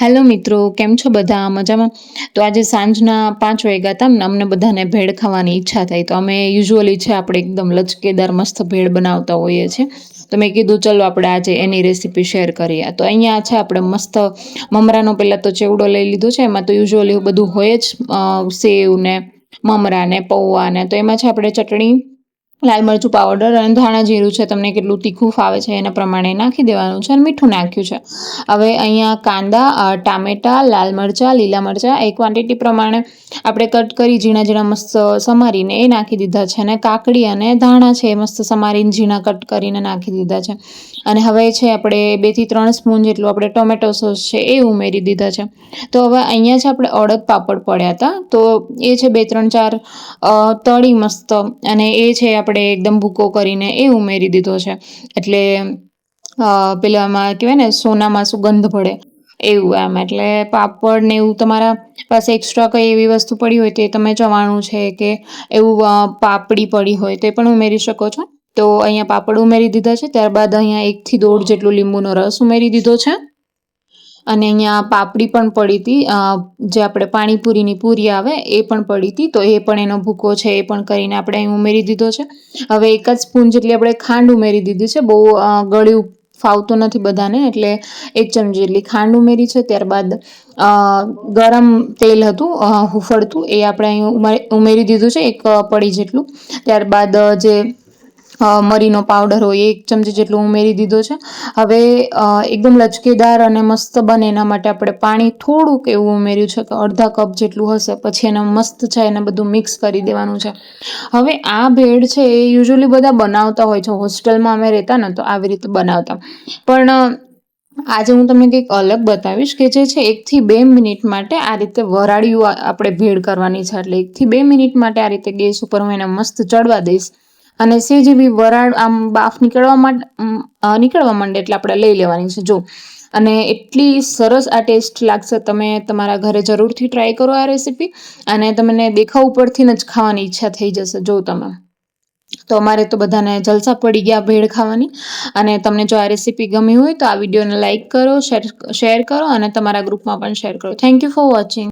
Hello મિત્રો, કેમ છો બધા? મજામાં? તો આજે સાંજના પાંચ વાગ્યા હતા ને, અમને બધાને ભેળ ખાવાની ઈચ્છા થઈ. તો અમે યુઝ્યુઅલી છે, આપણે એકદમ લચકેદાર, મસ્ત ભેળ બનાવતા હોઈએ છીએ. તો મેં કીધું, ચલો આપણે આજે એની રેસીપી શેર કરીએ. તો અહીંયા છે, આપણે મસ્ત મમરાનો પહેલાં તો ચેવડો લઈ લીધો છે. એમાં તો યુઝ્યુઅલી બધું હોય જ સેવ ને મમરા ને પૌવા ને, તો એમાં છે, આપણે ચટણી લાલ મરચું પાવડર અને ધાણા જીરું છે, તમને કેટલું તીખું ફાવે છે એના પ્રમાણે નાખી દેવાનું છે અને મીઠું નાખ્યું છે. હવે અહીંયા કાંદા ટામેટાં, લાલ મરચાં, લીલા મરચાં, એ ક્વોન્ટિટી પ્રમાણે આપણે કટ કરી ઝીણા ઝીણા મસ્ત સમારીને એ નાખી દીધા છે અને કાકડી અને ધાણા છે એ મસ્ત સમારીને ઝીણા કટ કરીને નાખી દીધા છે. અને હવે છે આપણે બેથી ત્રણ સ્પૂન જેટલું આપણે ટોમેટો સોસ છે એ ઉમેરી દીધા છે. તો હવે અહીંયા છે આપણે અડદ પાપડ પડ્યા હતા. તો એ છે બે, ત્રણ, ચાર તળી મસ્ત અને એ છે આપણે એકદમ ભૂકો કરીને એ ઉમેરી દીધો છે. એટલે પેલામાં કહેવાય ને, સોનામાં સુગંધ પડે એવું એમ એટલે પાપડ ને એવું તમારા પાસે એક્સ્ટ્રા કંઈ એવી વસ્તુ પડી હોય તે તમે ચવાણું છે કે એવું પાપડી પડી હોય તે પણ ઉમેરી શકો છો. તો અહીંયા પાપડ ઉમેરી દીધા છે, ત્યારબાદ અહીંયા એકથી દોઢ જેટલું લીંબુનો રસ ઉમેરી દીધો છે. અને અહીંયા પાપડી પણ પડી હતી. જે આપણે પાણીપુરીની પૂરી આવે એ પણ પડી હતી. તો એ પણ એનો ભૂકો છે એ પણ કરીને આપણે અહીં ઉમેરી દીધો છે. હવે એક જ સ્પૂન જેટલી આપણે ખાંડ ઉમેરી દીધી છે. બહુ ગળ્યું ફાવતું નથી બધાને, એટલે એક ચમચી જેટલી ખાંડ ઉમેરી છે. ત્યારબાદ ગરમ તેલ હતું હુફળતું, એ આપણે અહીં ઉમેરી દીધું છે. એક પડી જેટલું. ત્યારબાદ જે મરીનો પાવડર હોય, એક ચમચી જેટલું ઉમેરી દીધો છે. હવે એકદમ લચકેદાર અને મસ્ત બને એના માટે આપણે પાણી થોડુંક એવું ઉમેર્યું છે કે અડધા કપ જેટલું હશે, પછી એને મસ્ત છે એને બધું મિક્સ કરી દેવાનું છે. હવે આ ભેળ છે એ યુઝ્યુઅલી બધા બનાવતા હોય છે. હોસ્ટેલમાં અમે રહેતા ને તો આવી રીતે બનાવતા. પણ આજે હું તમને કંઈક અલગ બતાવીશ કે જે છે એકથી બે મિનિટ માટે આ રીતે વરાળિયું આપણે ભેળ કરવાની છે. એટલે એકથી બે મિનિટ માટે આ રીતે ગેસ ઉપર હું એને મસ્ત ચડવા દઈશ. અને સેજ બી વરાળ આમ બાફ નીકળવા માટે નીકળવા માંડે એટલે આપણે લઈ લેવાની છે. જો, અને એટલી સરસ આ ટેસ્ટ લાગશે, તમે તમારા ઘરે જરૂરથી ટ્રાય કરો આ રેસીપી અને તમને દેખાવ ઉપરથી જ ખાવાની ઈચ્છા થઈ જશે, જો તમે. તો અમારે તો બધાને જલસા પડી ગયા ભેળ ખાવાની અને તમને જો આ રેસીપી ગમી હોય તો આ વિડીયોને લાઇક કરો, શેર શેર કરો અને તમારા ગ્રુપમાં પણ શેર કરો. Thank you for watching